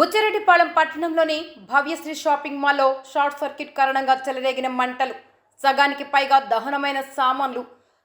బుచ్చిరెడ్డిపాళెం పట్టణంలోని భవ్యశ్రీ షాపింగ్ మాల్లో short circuit కారణంగా చెలరేగిన మంటలు సగానికి పైగా దహనమైన సామాన్లు.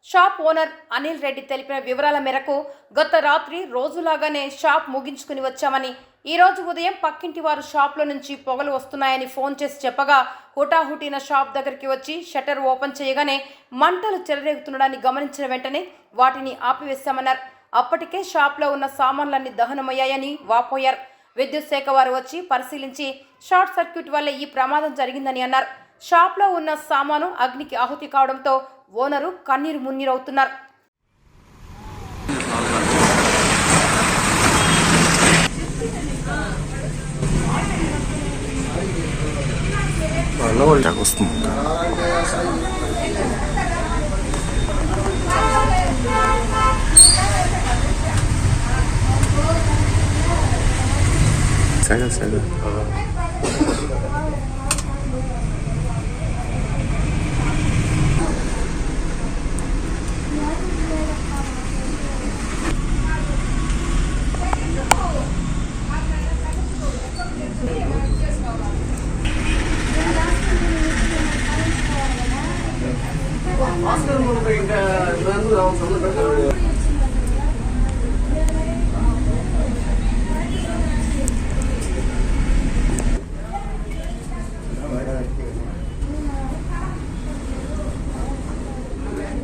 షాప్ ఓనర్ అనిల్ రెడ్డి తెలిపిన వివరాల మేరకు గత రాత్రి రోజులాగానే షాప్ ముగించుకుని వచ్చామని ఈ రోజు ఉదయం పక్కింటి వారు షాప్లో నుంచి పొగలు వస్తున్నాయని ఫోన్ చేసి చెప్పగా హుటాహుటిన షాప్ దగ్గరికి వచ్చి షట్టర్ ఓపెన్ చేయగానే మంటలు చెలరేగుతుండడాన్ని గమనించిన వెంటనే వాటిని ఆపివేశామన్నారు. అప్పటికే షాప్లో ఉన్న సామాన్లన్నీ దహనమయ్యాయని వాపోయారు. విద్యుత్ శాఖ వారు వచ్చి పరిశీలించి షార్ట్ సర్క్యూట్ వల్ల ఈ ప్రమాదం జరిగిందని అన్నారు. షాప్లో ఉన్న సామాను అగ్నికి ఆహుతి కావడంతో ఓనరు కన్నీరు మున్నీరవుతున్నారు. వాళ్ళ వాళ్ళకి వస్తుంది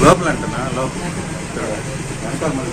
లోపల అంటనా లోపల వెనకాల మళ్ళీ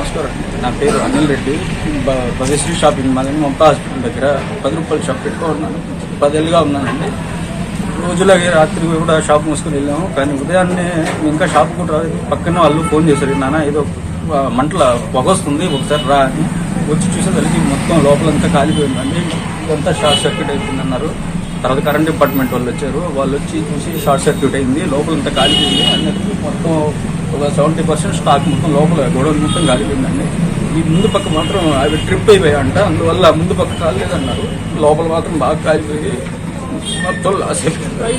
నమస్కారం. నా పేరు అనిల్ రెడ్డి. బ- భగశ్రీ షాపింగ్ మాల్ అని మమతా హాస్పిటల్ దగ్గర పది రూపాయల షాప్ పెట్టుకున్నాను పదేళ్ళుగా ఉన్నానండి. రోజులాగే రాత్రి కూడా షాప్ మూసుకొని వెళ్ళాము. కానీ ఉదయాన్నే ఇంకా షాప్ కూడా రాలేదు. పక్కన వాళ్ళు ఫోన్ చేశారు. నాన్న ఏదో మంటల పొగ వస్తుంది ఒకసారి రా అని. వచ్చి చూసేసరికి మొత్తం లోపలంతా కాలిపోయిందండి. ఇదంతా షార్ట్ సర్క్యూట్ అయిపోయింది అన్నారు తర్వాత కరెంట్ డిపార్ట్మెంట్ వాళ్ళు వచ్చారు. వాళ్ళు వచ్చి చూసి షార్ట్ సర్క్యూట్ అయింది. లోపల అంతా కాలిపోయింది అన్నట్టు మొత్తం ఒక సెవెంటీ పర్సెంట్ స్టాక్ మొత్తం లోపల గొడవలు మొత్తం కాలిపోయిందండి ఈ ముందు పక్క మాత్రం అవి ట్రిప్ అయిపోయాయంట. అందువల్ల ముందు పక్క కాలేదన్నారు లోపల మాత్రం బాగా కాలిపోయి మొత్తం లాస్ అయిపోయింది.